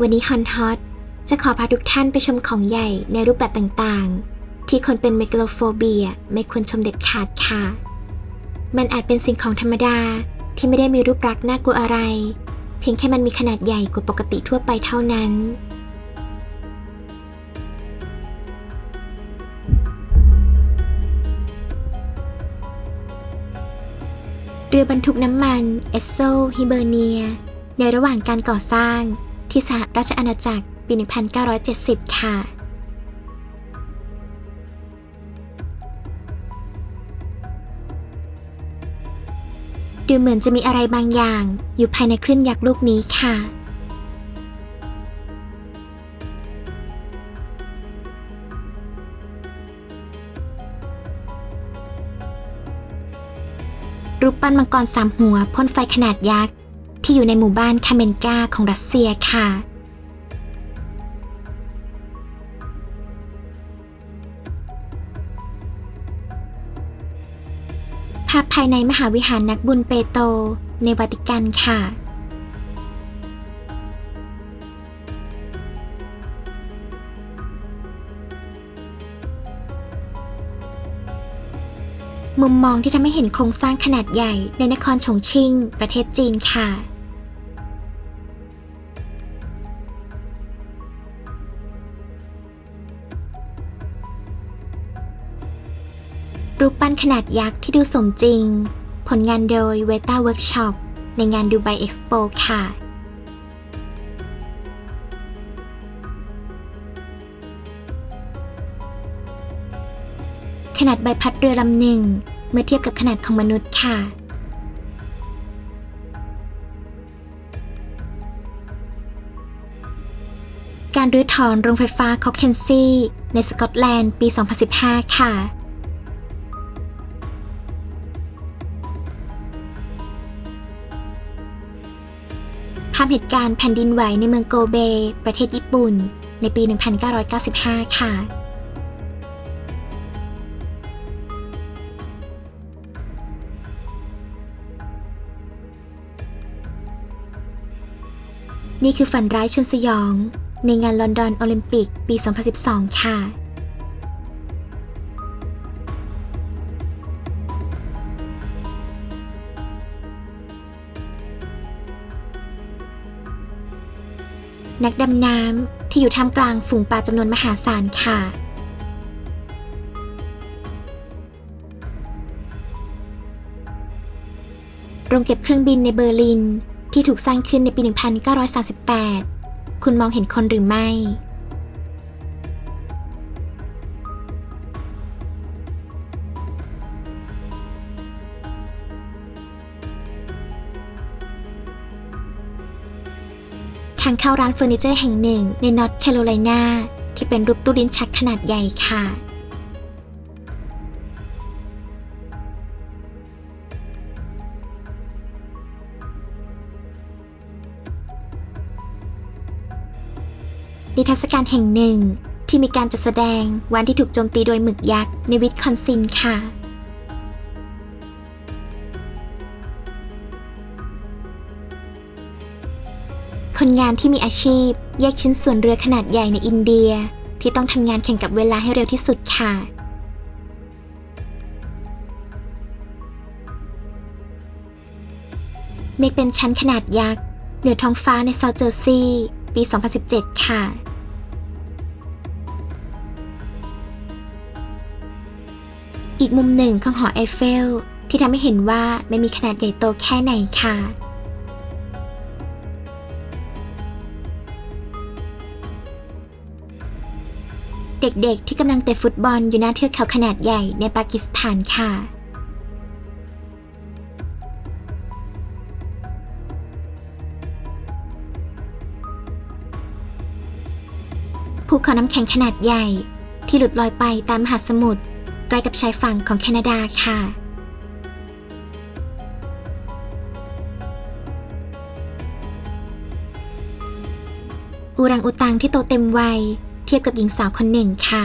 วันนี้ฮอนฮอตจะขอพาทุกท่านไปชมของใหญ่ในรูปแบบต่างๆ ที่คนเป็นเมกโลโฟเบียไม่ควรชมเด็ดขาดค่ะ มันอาจเป็นสิ่งของธรรมดาที่ไม่ได้มีรูปลักษณ์น่ากลัวอะไร เพียงแค่มันมีขนาดใหญ่กว่าปกติทั่วไปเท่านั้น เรือบรรทุกน้ำมันเอสโซฮิเบอร์เนีย ในระหว่างการก่อสร้าง ที่สหราชอาณาจักรปี 1970 ค่ะ ดูเหมือนจะมีอะไรบางอย่าง อยู่ภายในคลื่นยักษ์ลูกนี้ค่ะรูปปั้นมังกรสามหัวพ่นไฟขนาดยักษ์ ที่อยู่ในหมู่บ้านคาเมนกาของรัสเซียค่ะ ภาพภายในมหาวิหารนักบุญเปโตรในวาติกันค่ะมุมมองที่ทำให้เห็นโครงสร้างขนาดใหญ่ในนครฉงชิ่ง ประเทศจีนค่ะ รูปปั้นขนาดยักษ์ที่ดูสมจริง ผลงานโดยเวต้าเวิร์กช็อปในงานดูไบเอ็กซ์โปค่ะ ขนาดใบพัดเรือลำหนึ่ง เมื่อเทียบกับขนาดของมนุษย์ค่ะการรื้อถอนโรงไฟฟ้าคอกเคนซีในสกอตแลนด์ปี 2015 ค่ะาพเหตุการณ์แผ่นดินไหวในเมืองโกเบ ประเทศญี่ปุ่น ในปี 1995 ค่ะ นี่คือฝันร้ายชนสยอง ในงานลอนดอนโอลิมปิกปี 2012 ค่ะ นักดำน้ำที่อยู่ท่ามกลางฝูงปลาจำนวนมหาศาลค่ะ โรงเก็บเครื่องบินในเบอร์ลินที่ถูกสร้างขึ้นในปี 1938 คุณมองเห็นคนหรือไม่ ทางเข้าร้านเฟอร์นิเจอร์แห่งหนึ่งในนอร์ทแคโรไลนาที่เป็นรูปตู้ลิ้นชักขนาดใหญ่ค่ะ นิทรรศการแห่งหนึ่งที่มีการจัดแสดงวันที่ถูกโจมตีโดยหมึกยักษ์ในวิสคอนซินค่ะ คนงานที่มีอาชีพ แยกชิ้นส่วนเรือขนาดใหญ่ในอินเดีย ที่ต้องทำงานแข่งกับเวลาให้เร็วที่สุดค่ะ เมฆเป็นชั้นขนาดยักษ์เหนือท้องฟ้าในเซาเจอร์ซีย์ปี 2017 ค่ะอีกมุมหนึ่งของหอไอเฟล ที่ทำให้เห็นว่าไม่มีขนาดใหญ่โตแค่ไหนค่ะ เด็กๆ ที่กำลังเตะฟุตบอลอยู่หน้าเทือกเขาขนาดใหญ่ในปากีสถานค่ะ ภูเขาน้ำแข็งขนาดใหญ่ ที่หลุดลอยไปตามมหาสมุทรใกล้กับชายฝั่งของแคนาดาค่ะอูรังอุตังที่โตเต็มวัย ทียบกับหญิงสาวคนหนึ่งค่ะ